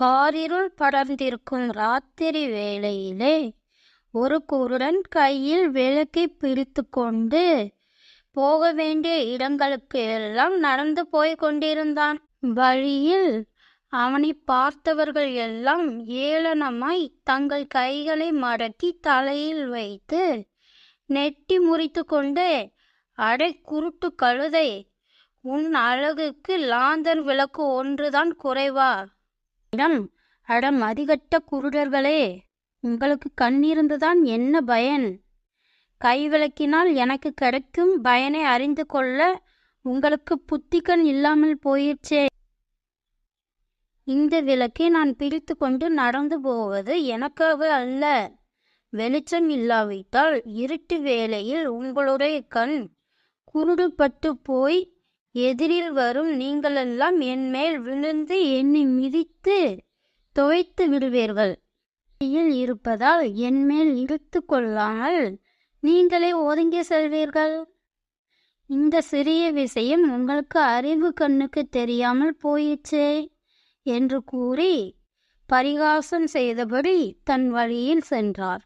காரிருள் படர்ந்திருக்கும் ராத்திரி வேளையிலே ஒரு குருடன் கையில் விளக்கை பிடித்து கொண்டு போக வேண்டிய இடங்களுக்கு எல்லாம் நடந்து போய் கொண்டிருந்தான். வழியில் அவனை பார்த்தவர்கள் எல்லாம் ஏளனமாய் தங்கள் கைகளை மடக்கி தலையில் வைத்து நெட்டி முறித்து கொண்டு அடை குருட்டு கழுதை உன் அழகுக்கு லாந்தர் விளக்கு ஒன்றுதான் குறைவா? இடம் அடம் அதிகட்ட குருடர்களே உங்களுக்கு கண் இருந்துதான் என்ன பயன்? கை விளக்கினால் எனக்கு கிடைக்கும் பயனை அறிந்து கொள்ள உங்களுக்கு புத்திக்கண் இல்லாமல் போயிற்றே. இந்த விளக்கை நான் பிரித்து கொண்டு நடந்து போவது எனக்காக அல்ல. வெளிச்சம் இல்லாவிட்டால் இருட்டு வேளையில் உங்களுடைய கண் குருடுபட்டு போய் எதிரில் வரும் நீங்களெல்லாம் என் மேல் விழுந்து என்னை மிதித்து துவைத்து விடுவீர்கள். இருப்பதால் என் மேல் இழுத்து கொள்ளாமல் நீங்களே ஒதுங்கி செல்வீர்கள். இந்த சிறிய விஷயம் உங்களுக்கு அறிவு கண்ணுக்கு தெரியாமல் போயிற்றே என்று கூறி பரிகாசம் செய்தபடி தன் வழியில் சென்றார்.